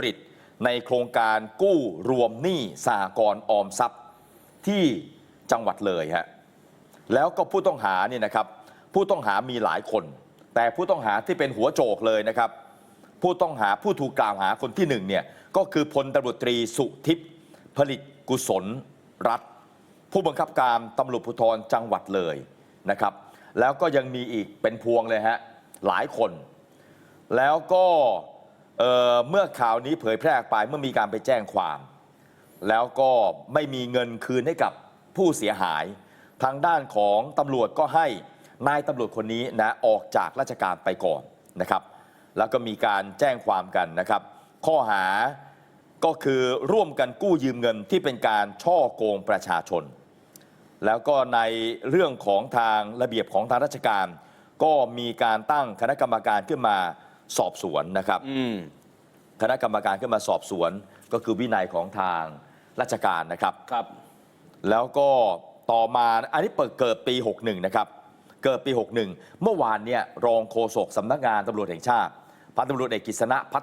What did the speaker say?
ปริตในโครงการกู้รวมหนี้สหกรออมทรัพย์ที่จังหวัดเลยฮะแล้วก็ผู้ต้องหาเนี่ยนะครับ ผู้ต้องหามีหลายคน แต่ผู้ต้องหาที่เป็นหัวโจกเลยนะครับ ผู้ต้องหาผู้ถูกกล่าวหาคนที่หนึ่งเนี่ยก็คือพลตำรวจตรีสุทิพย์ผลิตกุศลรัฐ ผู้บังคับการตำรวจภูธรจังหวัดเลยนะครับ แล้วก็ยังมีอีกเป็นพวงเลยฮะหลายคน แล้วก็ เเมื่อข่าวนี้เผยแพร่ไปเมื่อมีการไปแจ้งความ แล้วก็ไม่มีเงินคืนให้กับผู้เสียหาย ทางด้านของตำรวจก็ให้นายตำรวจคนนี้นะออกจากราชการไปก่อนนะครับ แล้วก็มีการแจ้งความกันนะครับ ข้อหาก็คือร่วมกันกู้ยืมเงินที่เป็นการช่อโกงประชาชน แล้วก็ในเรื่องของทางระเบียบของทางราชการ ก็มีการตั้งคณะกรรมการขึ้นมา สอบสวนนะครับอืมคณะกรรมการขึ้นมาสอบสวนก็คือวินัยของทางราชการนะครับครับ แล้วก็ต่อมาอันนี้เปิดเกิดปี 61 นะครับ เกิดปี 61 เมื่อวานเนี่ยรองโฆษกสำนักงานตำรวจแห่งชาติพันตำรวจเอกกฤษณะพัฒ